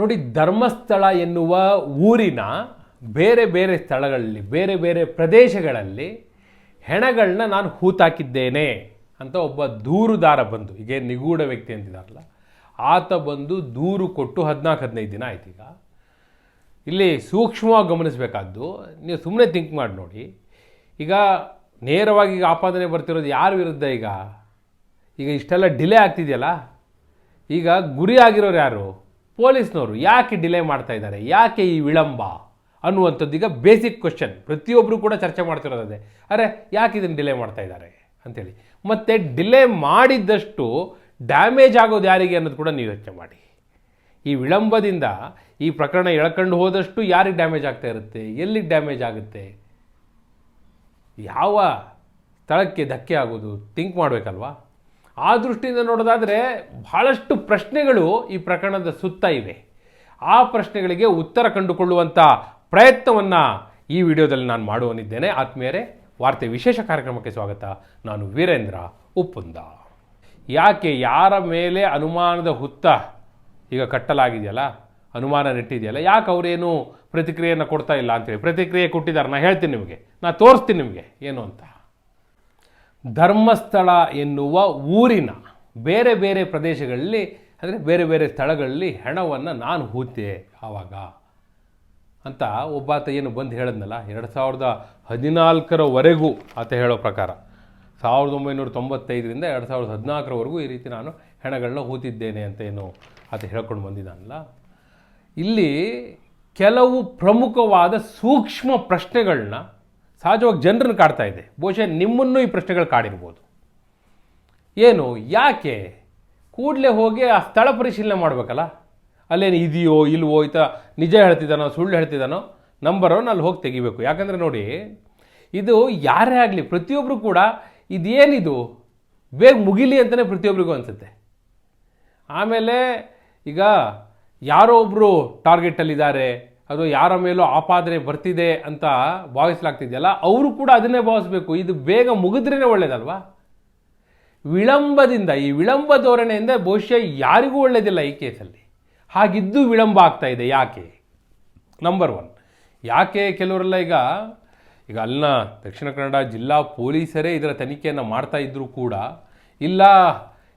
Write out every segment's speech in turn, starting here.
ನೋಡಿ ಧರ್ಮಸ್ಥಳ ಎನ್ನುವ ಊರಿನ ಬೇರೆ ಬೇರೆ ಸ್ಥಳಗಳಲ್ಲಿ, ಬೇರೆ ಬೇರೆ ಪ್ರದೇಶಗಳಲ್ಲಿ ಹೆಣಗಳನ್ನ ನಾನು ಹೂತಾಕಿದ್ದೇನೆ ಅಂತ ಒಬ್ಬ ದೂರುದಾರ ಬಂದು ಈಗ ನಿಗೂಢ ವ್ಯಕ್ತಿ ಅಂತಿದಾರಲ್ಲ, ಆತ ಬಂದು ದೂರು ಕೊಟ್ಟು ಹದಿನಾಲ್ಕು, ಹದಿನೈದು ದಿನ ಆಯ್ತು ಈಗ. ಇಲ್ಲಿ ಸೂಕ್ಷ್ಮವಾಗಿ ಗಮನಿಸಬೇಕಾದ್ದು, ನೀವು ಸುಮ್ಮನೆ ಥಿಂಕ್ ಮಾಡಿ ನೋಡಿ. ಈಗ ನೇರವಾಗಿ ಈಗ ಆಪಾದನೆ ಬರ್ತಿರೋದು ಯಾರ ವಿರುದ್ಧ ಈಗ? ಈಗ ಇಷ್ಟೆಲ್ಲ ಡಿಲೇ ಆಗ್ತಿದೆಯಲ್ಲ? ಈಗ ಗುರಿ ಆಗಿರೋರು ಯಾರು? ಪೊಲೀಸ್ನವರು ಯಾಕೆ ಡಿಲೇ ಮಾಡ್ತಾ ಇದ್ದಾರೆ? ಯಾಕೆ ಈ ವಿಳಂಬ? ಅನ್ನುವಂಥದ್ದು ಈಗ ಬೇಸಿಕ್ ಕ್ವಶನ್ ಪ್ರತಿಯೊಬ್ಬರು ಕೂಡ ಚರ್ಚೆ ಮಾಡ್ತಿರೋದೇ ಅರೆ, ಯಾಕೆ ಇದನ್ನು ಡಿಲೇ ಮಾಡ್ತಾ ಇದ್ದಾರೆ? ಅಂಥೇಳಿ ಮತ್ತು ಡಿಲೇ ಮಾಡಿದ್ದಷ್ಟು ಡ್ಯಾಮೇಜ್ ಆಗೋದು ಯಾರಿಗೆ ಅನ್ನೋದು ಕೂಡ ನೀವು ಯೋಚನೆ ಮಾಡಿ. ಈ ವಿಳಂಬದಿಂದ ಈ ಪ್ರಕರಣ ಎಳ್ಕೊಂಡು ಹೋದಷ್ಟು ಯಾರಿಗೆ ಡ್ಯಾಮೇಜ್ ಆಗ್ತಾ ಇರುತ್ತೆ? ಎಲ್ಲಿಗೆ ಡ್ಯಾಮೇಜ್ ಆಗುತ್ತೆ? ಯಾವ ಸ್ಥಳಕ್ಕೆ ಧಕ್ಕೆ ಆಗೋದು? ಥಿಂಕ್ ಮಾಡಬೇಕಲ್ವಾ? ಆ ದೃಷ್ಟಿಯಿಂದ ನೋಡೋದಾದರೆ ಬಹಳಷ್ಟು ಪ್ರಶ್ನೆಗಳು ಈ ಪ್ರಕರಣದ ಸುತ್ತ ಇವೆ. ಆ ಪ್ರಶ್ನೆಗಳಿಗೆ ಉತ್ತರ ಕಂಡುಕೊಳ್ಳುವಂಥ ಪ್ರಯತ್ನವನ್ನು ಈ ವಿಡಿಯೋದಲ್ಲಿ ನಾನು ಮಾಡುವನಿದ್ದೇನೆ. ಆತ್ಮೀಯರೇ, ವಾರ್ತೆ ವಿಶೇಷ ಕಾರ್ಯಕ್ರಮಕ್ಕೆ ಸ್ವಾಗತ. ನಾನು ವೀರೇಂದ್ರ ಉಪ್ಪುಂದ. ಯಾಕೆ ಯಾರ ಮೇಲೆ ಅನುಮಾನದ ಹುತ್ತ ಈಗ ಕಟ್ಟಲಾಗಿದೆಯಲ್ಲ? ಅನುಮಾನ ನೆಟ್ಟಿದೆಯಲ್ಲ? ಯಾಕೆ ಅವರೇನು ಪ್ರತಿಕ್ರಿಯೆಯನ್ನು ಕೊಡ್ತಾ ಇಲ್ಲ ಅಂತೇಳಿ? ಪ್ರತಿಕ್ರಿಯೆ ಕೊಟ್ಟಿದ್ದಾರೆ. ನಾನು ಹೇಳ್ತೀನಿ ನಿಮಗೆ. ನಾನು ತೋರಿಸ್ತೀನಿ ನಿಮಗೆ. ಏನು ಅಂತ. ಧರ್ಮಸ್ಥಳ ಎನ್ನುವ ಊರಿನ ಬೇರೆ ಬೇರೆ ಪ್ರದೇಶಗಳಲ್ಲಿ, ಅಂದರೆ ಬೇರೆ ಬೇರೆ ಸ್ಥಳಗಳಲ್ಲಿ ಹೆಣವನ್ನು ನಾನು ಹೂತೆ ಆವಾಗ. ಅಂತ ಒಬ್ಬಾತ ಏನು ಬಂದು ಹೇಳಿದ್ನಲ್ಲ, ಎರಡು ಸಾವಿರದ ಹದಿನಾಲ್ಕರವರೆಗೂ ಆತ ಹೇಳೋ ಪ್ರಕಾರ, ಸಾವಿರದ ಒಂಬೈನೂರ ತೊಂಬತ್ತೈದರಿಂದ ಎರಡು ಸಾವಿರದ ಹದಿನಾಲ್ಕರವರೆಗೂ ಈ ರೀತಿ ನಾನು ಹೆಣಗಳನ್ನ ಹೂತಿದ್ದೇನೆ ಅಂತ ಏನು ಆತ ಹೇಳ್ಕೊಂಡು ಬಂದಿದ್ದಾನಲ್ಲ. ಇಲ್ಲಿ ಕೆಲವು ಪ್ರಮುಖವಾದ ಸೂಕ್ಷ್ಮ ಪ್ರಶ್ನೆಗಳನ್ನ ಸಹಜವಾಗಿ ಜನರನ್ನು ಕಾಡ್ತಾ ಇದೆ. ಬಹುಶಃ ನಿಮ್ಮನ್ನು ಈ ಪ್ರಶ್ನೆಗಳು ಕಾಡಿರ್ಬೋದು. ಏನು, ಯಾಕೆ? ಕೂಡಲೇ ಹೋಗಿ ಆ ಸ್ಥಳ ಪರಿಶೀಲನೆ ಮಾಡಬೇಕಲ್ಲ? ಅಲ್ಲೇನು ಇದೆಯೋ, ಇಲ್ವೋ ಈತ ನಿಜ ಹೇಳ್ತಿದ್ದಾನೋ, ಸುಳ್ಳು ಹೇಳ್ತಿದ್ದಾನೋ ನಂಬರನ್ನು ಅಲ್ಲಿ ಹೋಗಿ ತೆಗಿಬೇಕು. ಯಾಕಂದರೆ ನೋಡಿ, ಇದು ಯಾರೇ ಆಗಲಿ ಪ್ರತಿಯೊಬ್ಬರು ಕೂಡ ಇದೇನಿದು? ಬೇಗ ಮುಗಿಲಿ ಅಂತಲೇ ಪ್ರತಿಯೊಬ್ಬರಿಗೂ ಅನಿಸುತ್ತೆ. ಆಮೇಲೆ ಈಗ ಯಾರೋ ಒಬ್ಬರು ಟಾರ್ಗೆಟಲ್ಲಿದ್ದಾರೆ ಅದು ಯಾರ ಮೇಲೂ ಆಪಾದನೆ ಬರ್ತಿದೆ ಅಂತ ಭಾವಿಸಲಾಗ್ತಿದೆಯಲ್ಲ, ಅವರು ಕೂಡ ಅದನ್ನೇ ಭಾವಿಸ್ಬೇಕು. ಇದು ಬೇಗ ಮುಗಿದ್ರೇ ಒಳ್ಳೇದಲ್ವಾ? ವಿಳಂಬದಿಂದ, ಈ ವಿಳಂಬ ಧೋರಣೆಯಿಂದ ಬಹುಶಃ ಯಾರಿಗೂ ಒಳ್ಳೆಯದಿಲ್ಲ ಈ ಕೇಸಲ್ಲಿ. ಹಾಗಿದ್ದು ವಿಳಂಬ ಆಗ್ತಾ ಇದೆ, ಯಾಕೆ? ನಂಬರ್ ಒನ್ ಯಾಕೆ ಕೆಲವರೆಲ್ಲ ಈಗ ಈಗ ಅಲ್ಲಿನ ದಕ್ಷಿಣ ಕನ್ನಡ ಜಿಲ್ಲಾ ಪೊಲೀಸರೇ ಇದರ ತನಿಖೆಯನ್ನು ಮಾಡ್ತಾ ಇದ್ದರೂ ಕೂಡ, ಇಲ್ಲ,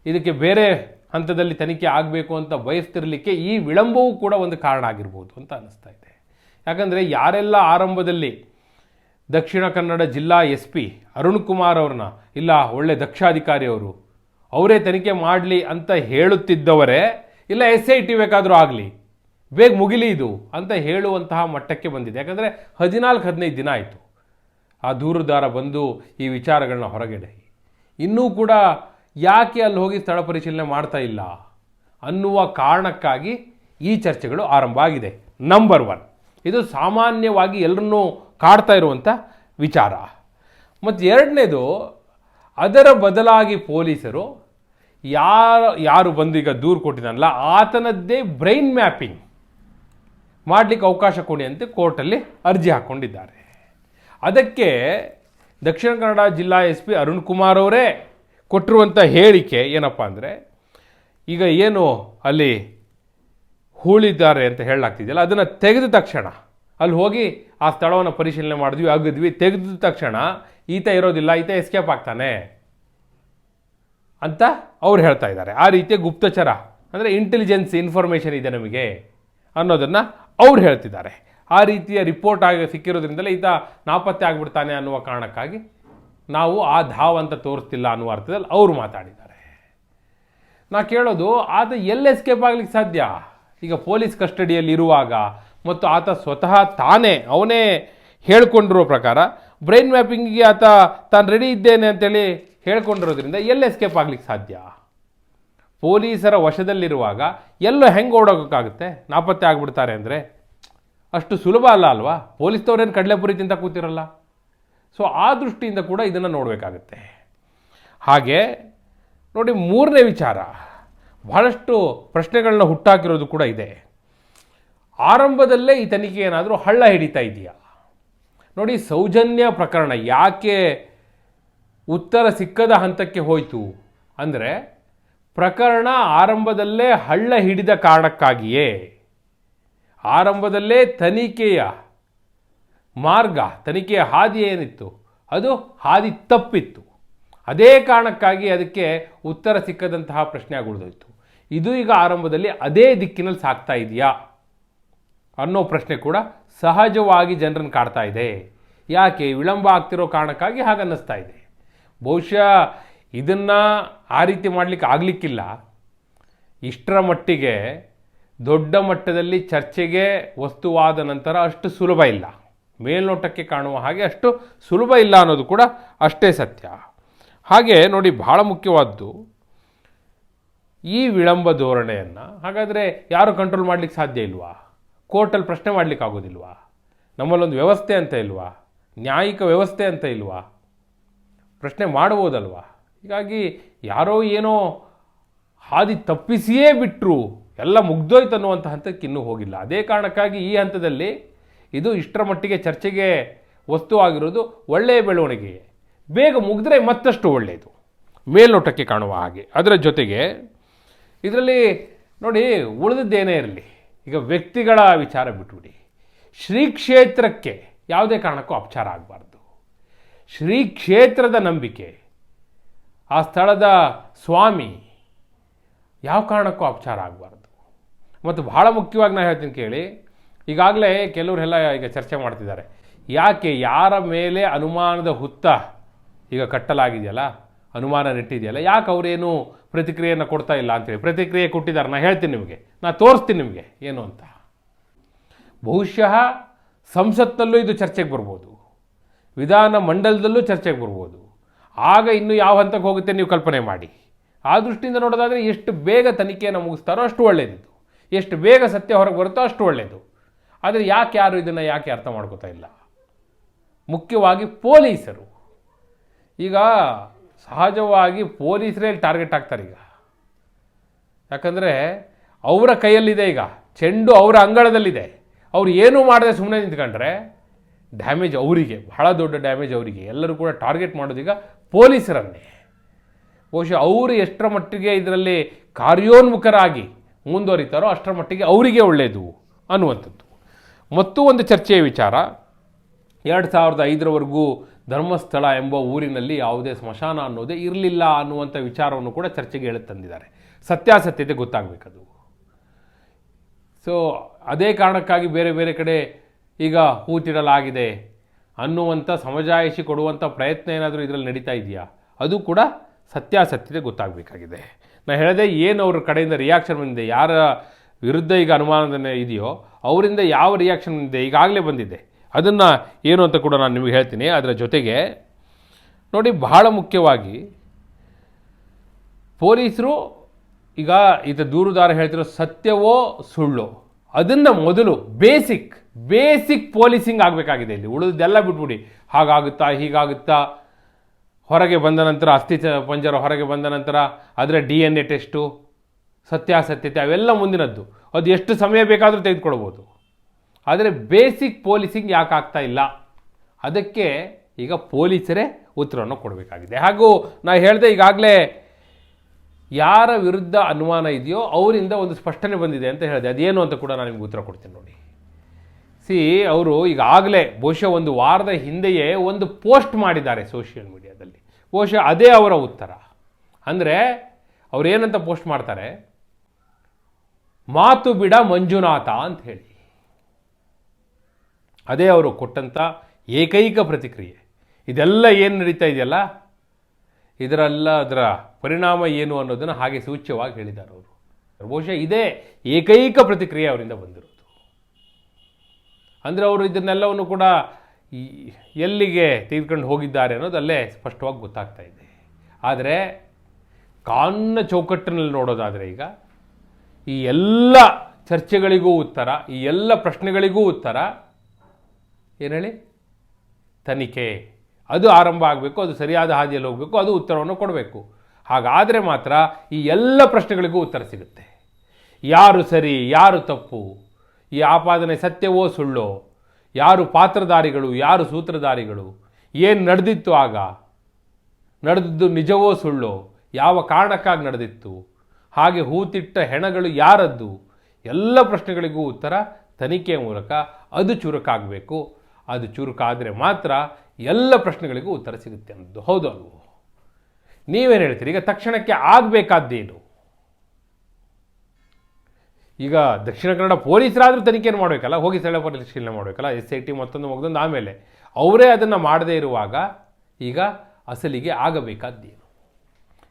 ಇದಕ್ಕೆ ಬೇರೆ ಹಂತದಲ್ಲಿ ತನಿಖೆ ಆಗಬೇಕು ಅಂತ ಬಯಸ್ತಿರಲಿಕ್ಕೆ ಈ ವಿಳಂಬವೂ ಕೂಡ ಒಂದು ಕಾರಣ ಆಗಿರ್ಬೋದು ಅಂತ ಅನ್ನಿಸ್ತಾ ಇದೆ. ಯಾಕಂದರೆ ಯಾರೆಲ್ಲ ಆರಂಭದಲ್ಲಿ ದಕ್ಷಿಣ ಕನ್ನಡ ಜಿಲ್ಲಾ ಎಸ್ ಪಿ ಅರುಣ್ ಕುಮಾರ್ ಅವ್ರನ್ನ, ಇಲ್ಲ ಒಳ್ಳೆ ದಕ್ಷಾಧಿಕಾರಿ ಅವರು, ಅವರೇ ತನಿಖೆ ಮಾಡಲಿ ಅಂತ ಹೇಳುತ್ತಿದ್ದವರೇ, ಇಲ್ಲ ಎಸ್ ಐ ಟಿ ಬೇಕಾದರೂ ಆಗಲಿ, ಬೇಗ ಮುಗಿಲಿ ಇದು ಅಂತ ಹೇಳುವಂತಹ ಮಟ್ಟಕ್ಕೆ ಬಂದಿದೆ. ಯಾಕಂದರೆ ಹದಿನಾಲ್ಕು, ಹದಿನೈದು ದಿನ ಆಯಿತು. ಆ ದೂರುದಾರ ಬಂದು ಈ ವಿಚಾರಗಳನ್ನ ಹೊರಗೆಡೆ ಇನ್ನೂ ಕೂಡ ಯಾಕೆ ಅಲ್ಲಿ ಹೋಗಿ ಸ್ಥಳ ಪರಿಶೀಲನೆ ಮಾಡ್ತಾ ಇಲ್ಲ ಅನ್ನುವ ಕಾರಣಕ್ಕಾಗಿ ಈ ಚರ್ಚೆಗಳು ಆರಂಭ ಆಗಿದೆ. ನಂಬರ್ ಒನ್ ಇದು ಸಾಮಾನ್ಯವಾಗಿ ಎಲ್ಲರನ್ನೂ ಕಾಡ್ತಾ ಇರುವಂಥ ವಿಚಾರ. ಮತ್ತು ಎರಡನೇದು, ಅದರ ಬದಲಾಗಿ ಪೊಲೀಸರು ಯಾರು ಯಾರು ಬಂದು ಈಗ ದೂರು ಕೊಟ್ಟಿದ್ದಾನಲ್ಲ, ಆತನದ್ದೇ ಬ್ರೈನ್ ಮ್ಯಾಪಿಂಗ್ ಮಾಡಲಿಕ್ಕೆ ಅವಕಾಶ ಕೊಡಿ ಅಂತ ಕೋರ್ಟಲ್ಲಿ ಅರ್ಜಿ ಹಾಕ್ಕೊಂಡಿದ್ದಾರೆ ಅದಕ್ಕೆ ದಕ್ಷಿಣ ಕನ್ನಡ ಜಿಲ್ಲಾ ಎಸ್ ಪಿ ಅರುಣ್ ಕುಮಾರ್ ಅವರೇ ಕೊಟ್ಟಿರುವಂಥ ಹೇಳಿಕೆ ಏನಪ್ಪ ಅಂದರೆ, ಈಗ ಏನು ಅಲ್ಲಿ ಹೂಳಿದ್ದಾರೆ ಅಂತ ಹೇಳಲಾಗ್ತಿದೆಯಲ್ಲ, ಅದನ್ನು ತೆಗೆದ ತಕ್ಷಣ, ಅಲ್ಲಿ ಹೋಗಿ ಆ ಸ್ಥಳವನ್ನು ಪರಿಶೀಲನೆ ಮಾಡಿದ್ವಿ ಆಗಿದ್ವಿ ತೆಗೆದ ತಕ್ಷಣ ಈತ ಇರೋದಿಲ್ಲ, ಈತ ಎಸ್ಕೇಪ್ ಆಗ್ತಾನೆ ಅಂತ ಅವ್ರು ಹೇಳ್ತಾ ಇದ್ದಾರೆ. ಆ ರೀತಿಯ ಗುಪ್ತಚರ, ಅಂದರೆ ಇಂಟೆಲಿಜೆನ್ಸ್ ಇನ್ಫಾರ್ಮೇಷನ್ ಇದೆ ನಮಗೆ ಅನ್ನೋದನ್ನು ಅವ್ರು ಹೇಳ್ತಿದ್ದಾರೆ. ಆ ರೀತಿಯ ರಿಪೋರ್ಟ್ ಆಗಿ ಸಿಕ್ಕಿರೋದ್ರಿಂದಲೇ ಈತ ನಾಪತ್ತೆ ಆಗಿಬಿಡ್ತಾನೆ ಅನ್ನುವ ಕಾರಣಕ್ಕಾಗಿ ನಾವು ಆ ಧಾವ್ ಅಂತ ತೋರಿಸ್ತಿಲ್ಲ ಅನ್ನುವ ಅರ್ಥದಲ್ಲಿ ಅವರು ಮಾತಾಡಿದ್ದಾರೆ. ನಾ ಕೇಳೋದು, ಆತ ಎಲ್ಲಿ ಎಸ್ಕೇಪ್ ಆಗ್ಲಿಕ್ಕೆ ಸಾಧ್ಯ? ಈಗ ಪೊಲೀಸ್ ಕಸ್ಟಡಿಯಲ್ಲಿ ಇರುವಾಗ ಮತ್ತು ಆತ ಸ್ವತಃ ತಾನೇ, ಅವನೇ ಹೇಳ್ಕೊಂಡಿರೋ ಪ್ರಕಾರ ಬ್ರೈನ್ ಮ್ಯಾಪಿಂಗಿಗೆ ಆತ ತಾನು ರೆಡಿ ಇದ್ದೇನೆ ಅಂತೇಳಿ ಹೇಳ್ಕೊಂಡಿರೋದ್ರಿಂದ ಎಲ್ಲಿ ಎಸ್ಕೇಪ್ ಆಗ್ಲಿಕ್ಕೆ ಸಾಧ್ಯ? ಪೊಲೀಸರ ವಶದಲ್ಲಿರುವಾಗ ಎಲ್ಲೋ ಹೆಂಗೆ ಓಡೋಗೋಕ್ಕಾಗುತ್ತೆ? ನಾಪತ್ತೆ ಆಗಿಬಿಡ್ತಾರೆ ಅಂದರೆ ಅಷ್ಟು ಸುಲಭ ಅಲ್ಲ ಅಲ್ವಾ? ಪೊಲೀಸ್ನವ್ರೇನು ಕಡಲೆಪುರಿ ತಿಂತ ಕೂತಿರಲ್ಲ. ಸೊ ಆ ದೃಷ್ಟಿಯಿಂದ ಕೂಡ ಇದನ್ನು ನೋಡಬೇಕಾಗತ್ತೆ. ಹಾಗೆ, ನೋಡಿ ಮೂರನೇ ವಿಚಾರ, ಬಹಳಷ್ಟು ಪ್ರಶ್ನೆಗಳನ್ನ ಹುಟ್ಟಾಕಿರೋದು ಕೂಡ ಇದೆ. ಆರಂಭದಲ್ಲೇ ಈ ತನಿಖೆ ಏನಾದರೂ ಹಳ್ಳ ಹಿಡಿತಾ ಇದೆಯಾ ನೋಡಿ ಸೌಜನ್ಯ ಪ್ರಕರಣ ಯಾಕೆ ಉತ್ತರ ಸಿಕ್ಕದ ಹಂತಕ್ಕೆ ಹೋಯಿತು? ಅಂದರೆ ಪ್ರಕರಣ ಆರಂಭದಲ್ಲೇ ಹಳ್ಳ ಹಿಡಿದ ಕಾರಣಕ್ಕಾಗಿಯೇ, ಆರಂಭದಲ್ಲೇ ತನಿಖೆಯ ಮಾರ್ಗ, ತನಿಖೆಯ ಹಾದಿ ಏನಿತ್ತು? ಅದು ಹಾದಿ ತಪ್ಪಿತ್ತು. ಅದೇ ಕಾರಣಕ್ಕಾಗಿ ಅದಕ್ಕೆ ಉತ್ತರ ಸಿಕ್ಕದಂತಹ ಪ್ರಶ್ನೆ ಆಗುಳಿದೋಯ್ತು ಇದು ಈಗ ಆರಂಭದಲ್ಲಿ ಅದೇ ದಿಕ್ಕಿನಲ್ಲಿ ಸಾಗ್ತಾ ಇದೆಯಾ? ಅನ್ನೋ ಪ್ರಶ್ನೆ ಕೂಡ ಸಹಜವಾಗಿ ಜನರನ್ನು ಕಾಡ್ತಾ ಇದೆ. ಯಾಕೆ? ವಿಳಂಬ ಆಗ್ತಿರೋ ಕಾರಣಕ್ಕಾಗಿ ಹಾಗನ್ನಿಸ್ತಾ ಇದೆ. ಬಹುಶಃ ಇದನ್ನು ಆ ರೀತಿ ಮಾಡಲಿಕ್ಕೆ ಆಗಲಿಕ್ಕಿಲ್ಲ. ಇಷ್ಟರ ಮಟ್ಟಿಗೆ ದೊಡ್ಡ ಮಟ್ಟದಲ್ಲಿ ಚರ್ಚೆಗೆ ವಸ್ತುವಾದ ನಂತರ ಅಷ್ಟು ಸುಲಭ ಇಲ್ಲ. ಮೇಲ್ನೋಟಕ್ಕೆ ಕಾಣುವ ಹಾಗೆ ಅಷ್ಟು ಸುಲಭ ಇಲ್ಲ ಅನ್ನೋದು ಕೂಡ ಅಷ್ಟೇ ಸತ್ಯ. ಹಾಗೆ ನೋಡಿ ಬಹಳ ಮುಖ್ಯವಾದ್ದು ಈ ವಿಳಂಬ ಧೋರಣೆಯನ್ನು. ಹಾಗಾದರೆ ಯಾರು ಕಂಟ್ರೋಲ್ ಮಾಡಲಿಕ್ಕೆ ಸಾಧ್ಯ ಇಲ್ವಾ? ಕೋರ್ಟಲ್ಲಿ ಪ್ರಶ್ನೆ ಮಾಡಲಿಕ್ಕೆ ಆಗೋದಿಲ್ವಾ? ನಮ್ಮಲ್ಲೊಂದು ವ್ಯವಸ್ಥೆ ಅಂತ ಇಲ್ವಾ? ನ್ಯಾಯಿಕ ವ್ಯವಸ್ಥೆ ಅಂತ ಇಲ್ವಾ? ಪ್ರಶ್ನೆ ಮಾಡ್ಬೋದಲ್ವಾ ಹೀಗಾಗಿ ಯಾರೋ ಏನೋ ಹಾದಿ ತಪ್ಪಿಸಿಯೇ ಬಿಟ್ಟರು ಎಲ್ಲ ಮುಗ್ದೋಯ್ತು ಅನ್ನುವಂಥ ಹಂತಕ್ಕೆ ಇನ್ನೂ ಹೋಗಿಲ್ಲ. ಅದೇ ಕಾರಣಕ್ಕಾಗಿ ಈ ಹಂತದಲ್ಲಿ ಇದು ಇಷ್ಟರ ಮಟ್ಟಿಗೆ ಚರ್ಚೆಗೆ ವಸ್ತುವಾಗಿರೋದು ಒಳ್ಳೆಯ ಬೆಳವಣಿಗೆ. ಬೇಗ ಮುಗಿದ್ರೆ ಮತ್ತಷ್ಟು ಒಳ್ಳೆಯದು. ಮೇಲ್ನೋಟಕ್ಕೆ ಕಾಣುವ ಹಾಗೆ. ಅದರ ಜೊತೆಗೆ ಇದರಲ್ಲಿ ನೋಡಿ, ಉಳಿದದ್ದೇನೇ ಇರಲಿ. ಈಗ ವ್ಯಕ್ತಿಗಳ ವಿಚಾರ ಬಿಟ್ಬಿಡಿ ಶ್ರೀ ಕ್ಷೇತ್ರಕ್ಕೆ ಯಾವುದೇ ಕಾರಣಕ್ಕೂ ಅಪಚಾರ ಆಗಬಾರ್ದು. ಶ್ರೀ ಕ್ಷೇತ್ರದ ನಂಬಿಕೆ, ಆ ಸ್ಥಳದ ಸ್ವಾಮಿ ಯಾವ ಕಾರಣಕ್ಕೂ ಅಪಚಾರ ಆಗಬಾರ್ದು. ಮತ್ತು ಬಹಳ ಮುಖ್ಯವಾಗಿ ನಾನು ಹೇಳ್ತೀನಿ ಕೇಳಿ ಈಗಾಗಲೇ ಕೆಲವರೆಲ್ಲ ಈಗ ಚರ್ಚೆ ಮಾಡ್ತಿದ್ದಾರೆ. ಯಾಕೆ ಯಾರ ಮೇಲೆ ಅನುಮಾನದ ಹುತ್ತ ಈಗ ಕಟ್ಟಲಾಗಿದೆಯಲ್ಲ? ಅನುಮಾನ ನೆಟ್ಟಿದೆಯಲ್ಲ? ಯಾಕೆ ಅವರೇನು ಪ್ರತಿಕ್ರಿಯೆಯನ್ನು ಕೊಡ್ತಾ ಇಲ್ಲ ಅಂತೇಳಿ? ಪ್ರತಿಕ್ರಿಯೆ ಕೊಟ್ಟಿದ್ದಾರೆ. ನಾನು ಹೇಳ್ತೀನಿ ನಿಮಗೆ. ನಾನು ತೋರಿಸ್ತೀನಿ ನಿಮಗೆ ಏನು ಅಂತ. ಬಹುಶಃ ಸಂಸತ್ತಲ್ಲೂ ಇದು ಚರ್ಚೆಗೆ ಬರ್ಬೋದು. ವಿಧಾನ ಮಂಡಲದಲ್ಲೂ ಚರ್ಚೆಗೆ ಬರ್ಬೋದು. ಆಗ ಇನ್ನು ಯಾವ ಹಂತಕ್ಕೆ ಹೋಗುತ್ತೆ ನೀವು ಕಲ್ಪನೆ ಮಾಡಿ. ಆ ದೃಷ್ಟಿಯಿಂದ ನೋಡೋದಾದರೆ ಎಷ್ಟು ಬೇಗ ತನಿಖೆಯನ್ನು ಮುಗಿಸ್ತಾರೋ ಅಷ್ಟು ಒಳ್ಳೆಯದಿತ್ತು ಎಷ್ಟು ಬೇಗ ಸತ್ಯ ಹೊರಗೆ ಬರುತ್ತೋ ಅಷ್ಟು ಒಳ್ಳೆಯದು ಆದರೆ ಯಾಕೆ ಯಾರು ಇದನ್ನು ಯಾಕೆ ಅರ್ಥ ಮಾಡ್ಕೋತಾ ಇಲ್ಲ? ಮುಖ್ಯವಾಗಿ ಪೊಲೀಸರು. ಈಗ ಸಹಜವಾಗಿ ಪೊಲೀಸರೇ ಟಾರ್ಗೆಟ್ ಆಗ್ತಾರೆ ಈಗ. ಯಾಕಂದರೆ ಅವರ ಕೈಯಲ್ಲಿದೆ ಈಗ. ಚೆಂಡು ಅವರ ಅಂಗಳದಲ್ಲಿದೆ. ಅವ್ರು ಏನೂ ಮಾಡದೆ ಸುಮ್ಮನೆ ನಿಂತ್ಕೊಂಡ್ರೆ ಡ್ಯಾಮೇಜ್ ಅವರಿಗೆ, ಬಹಳ ದೊಡ್ಡ ಡ್ಯಾಮೇಜ್ ಅವರಿಗೆ. ಎಲ್ಲರೂ ಕೂಡ ಟಾರ್ಗೆಟ್ ಮಾಡೋದೀಗ ಪೊಲೀಸರನ್ನೇ. ಬಹುಶಃ ಅವರು ಎಷ್ಟರ ಮಟ್ಟಿಗೆ ಇದರಲ್ಲಿ ಕಾರ್ಯೋನ್ಮುಖರಾಗಿ ಮುಂದುವರಿತಾರೋ ಅಷ್ಟರ ಮಟ್ಟಿಗೆ ಅವರಿಗೆ ಒಳ್ಳೆಯದು ಅನ್ನುವಂಥದ್ದು. ಮತ್ತೂ ಒಂದು ಚರ್ಚೆಯ ವಿಚಾರ. ಎರಡು ಸಾವಿರದ ಐದರವರೆಗೂ ಧರ್ಮಸ್ಥಳ ಎಂಬ ಊರಿನಲ್ಲಿ ಯಾವುದೇ ಸ್ಮಶಾನ ಅನ್ನೋದೇ ಇರಲಿಲ್ಲ ಅನ್ನುವಂಥ ವಿಚಾರವನ್ನು ಕೂಡ ಚರ್ಚೆಗೆ ಹೇಳಿ ತಂದಿದ್ದಾರೆ. ಸತ್ಯಾಸತ್ಯತೆ ಗೊತ್ತಾಗಬೇಕದು. ಸೊ ಅದೇ ಕಾರಣಕ್ಕಾಗಿ ಬೇರೆ ಬೇರೆ ಕಡೆ ಈಗ ಹೂತಿಡಲಾಗಿದೆ ಅನ್ನುವಂಥ ಸಮಜಾಯಿಷಿ ಕೊಡುವಂಥ ಪ್ರಯತ್ನ ಏನಾದರೂ ಇದರಲ್ಲಿ ನಡೀತಾ ಇದೆಯಾ? ಅದು ಕೂಡ ಸತ್ಯಾಸತ್ಯತೆ ಗೊತ್ತಾಗಬೇಕಾಗಿದೆ. ನಾನು ಹೇಳಿದೆ ಏನು ಅವ್ರ ಕಡೆಯಿಂದ ರಿಯಾಕ್ಷನ್ ಬಂದಿದೆ? ಯಾರ ವಿರುದ್ಧ ಈಗ ಅನುಮಾನದ ಇದೆಯೋ, ಅವರಿಂದ ಯಾವ ರಿಯಾಕ್ಷನ್ ಬಂದಿದೆ ಈಗಾಗಲೇ ಬಂದಿದೆ. ಅದನ್ನು ಏನು ಅಂತ ಕೂಡ ನಾನು ನಿಮಗೆ ಹೇಳ್ತೀನಿ. ಅದರ ಜೊತೆಗೆ ನೋಡಿ, ಬಹಳ ಮುಖ್ಯವಾಗಿ ಪೊಲೀಸರು ಈಗ ಈತ ದೂರುದಾರ ಹೇಳ್ತಿರೋ ಸತ್ಯವೋ ಸುಳ್ಳು, ಅದನ್ನು ಮೊದಲು ಬೇಸಿಕ್ ಬೇಸಿಕ್ ಪೊಲೀಸಿಂಗ್ ಆಗಬೇಕಾಗಿದೆ ಇಲ್ಲಿ. ಉಳಿದೆಲ್ಲ ಬಿಟ್ಬಿಡಿ. ಹಾಗಾಗುತ್ತಾ, ಹೀಗಾಗುತ್ತಾ, ಹೊರಗೆ ಬಂದ ನಂತರ ಅಸ್ಥಿ ಪಂಜರ ಹೊರಗೆ ಬಂದ ನಂತರ ಅದರ ಡಿ ಎನ್ ಎ ಟೆಸ್ಟು ಸತ್ಯಾಸತ್ಯತೆ ಅವೆಲ್ಲ ಮುಂದಿನದ್ದು. ಅದು ಎಷ್ಟು ಸಮಯ ಬೇಕಾದರೂ ತೆಗೆದುಕೊಳ್ಬೋದು. ಆದರೆ ಬೇಸಿಕ್ ಪೊಲೀಸಿಂಗ್ ಯಾಕೆ ಆಗ್ತಾ ಇಲ್ಲ? ಅದಕ್ಕೆ ಈಗ ಪೊಲೀಸರೇ ಉತ್ತರವನ್ನು ಕೊಡಬೇಕಾಗಿದೆ. ಹಾಗೂ ನಾ ಹೇಳಿದೆ ಈಗಾಗಲೇ ಯಾರ ವಿರುದ್ಧ ಅನುಮಾನ ಇದೆಯೋ ಅವರಿಂದ ಒಂದು ಸ್ಪಷ್ಟನೆ ಬಂದಿದೆ ಅಂತ ಹೇಳಿದೆ. ಅದೇನು ಅಂತ ಕೂಡ ನಾನು ನಿಮ್ಗೆ ಉತ್ತರ ಕೊಡ್ತೀನಿ ನೋಡಿ. ಸಿ, ಅವರು ಈಗಾಗಲೇ ಬಹುಶಃ ಒಂದು ವಾರದ ಹಿಂದೆಯೇ ಒಂದು ಪೋಸ್ಟ್ ಮಾಡಿದ್ದಾರೆ ಸೋಷಿಯಲ್ ಮೀಡಿಯಾದಲ್ಲಿ. ಬಹುಶಃ ಅದೇ ಅವರ ಉತ್ತರ. ಅಂದರೆ ಏನಂತ ಪೋಸ್ಟ್ ಮಾಡ್ತಾರೆ? ಮಾತು ಬಿಡ ಮಂಜುನಾಥ ಅಂತ ಹೇಳಿ. ಅದೇ ಅವರು ಕೊಟ್ಟಂಥ ಏಕೈಕ ಪ್ರತಿಕ್ರಿಯೆ. ಇದೆಲ್ಲ ಏನು ನಡೀತಾ ಇದೆಯಲ್ಲ? ಇದರಲ್ಲ ಅದರ ಪರಿಣಾಮ ಏನು ಅನ್ನೋದನ್ನು ಹಾಗೆ ಸೂಚ್ಯವಾಗಿ ಹೇಳಿದ್ದಾರೆ ಅವರು. ಬಹುಶಃ ಇದೇ ಏಕೈಕ ಪ್ರತಿಕ್ರಿಯೆ ಅವರಿಂದ ಬಂದಿರೋದು. ಅಂದರೆ ಅವರು ಇದನ್ನೆಲ್ಲವನ್ನು ಕೂಡ ಎಲ್ಲಿಗೆ ತೆಗೆದುಕೊಂಡು ಹೋಗಿದ್ದಾರೆ ಅನ್ನೋದು ಅಲ್ಲೇ ಸ್ಪಷ್ಟವಾಗಿ ಗೊತ್ತಾಗ್ತಾ ಇದೆ. ಆದರೆ ಕಾನೂನಿನ ಚೌಕಟ್ಟಿನಲ್ಲಿ ನೋಡೋದಾದರೆ ಈಗ ಈ ಎಲ್ಲ ಚರ್ಚೆಗಳಿಗೂ ಉತ್ತರ, ಈ ಎಲ್ಲ ಪ್ರಶ್ನೆಗಳಿಗೂ ಉತ್ತರ ಏನು ಹೇಳಿ? ತನಿಖೆ. ಅದು ಆರಂಭ ಆಗಬೇಕು, ಅದು ಸರಿಯಾದ ಹಾದಿಯಲ್ಲಿ ಹೋಗಬೇಕು, ಅದು ಉತ್ತರವನ್ನು ಕೊಡಬೇಕು. ಹಾಗಾದರೆ ಮಾತ್ರ ಈ ಎಲ್ಲ ಪ್ರಶ್ನೆಗಳಿಗೂ ಉತ್ತರ ಸಿಗುತ್ತೆ. ಯಾರು ಸರಿ, ಯಾರು ತಪ್ಪು, ಈ ಆಪಾದನೆ ಸತ್ಯವೋ ಸುಳ್ಳೋ, ಯಾರು ಪಾತ್ರಧಾರಿಗಳು, ಯಾರು ಸೂತ್ರಧಾರಿಗಳು, ಏನು ನಡೆದಿತ್ತು ಆಗ? ನಡೆದಿದ್ದು ನಿಜವೋ ಸುಳ್ಳೋ, ಯಾವ ಕಾರಣಕ್ಕಾಗಿ ನಡೆದಿತ್ತು? ಹಾಗೆ ಹೂತಿಟ್ಟ ಹೆಣಗಳು ಯಾರದ್ದು? ಎಲ್ಲ ಪ್ರಶ್ನೆಗಳಿಗೂ ಉತ್ತರ ತನಿಖೆಯ ಮೂಲಕ. ಅದು ಚುರುಕಾಗಬೇಕು. ಅದು ಚುರುಕಾದರೆ ಮಾತ್ರ ಎಲ್ಲ ಪ್ರಶ್ನೆಗಳಿಗೂ ಉತ್ತರ ಸಿಗುತ್ತೆ ಅನ್ನೋದು ಹೌದು ಅಲ್ವೋ? ನೀವೇನು ಹೇಳ್ತೀರಿ? ಈಗ ತಕ್ಷಣಕ್ಕೆ ಆಗಬೇಕಾದ್ದೇನು? ಈಗ ದಕ್ಷಿಣ ಕನ್ನಡ ಪೊಲೀಸರಾದರೂ ತನಿಖೆಯನ್ನು ಮಾಡಬೇಕಲ್ಲ? ಹೋಗಿ ಸ್ಥಳ ಪರಿಶೀಲನೆ ಮಾಡಬೇಕಲ್ಲ? ಎಸ್ ಐ ಟಿ ಮತ್ತೊಂದು ಮಗದೊಂದು ಆಮೇಲೆ. ಅವರೇ ಅದನ್ನು ಮಾಡದೇ ಇರುವಾಗ ಈಗ ಅಸಲಿಗೆ ಆಗಬೇಕಾದ್ದೇನು?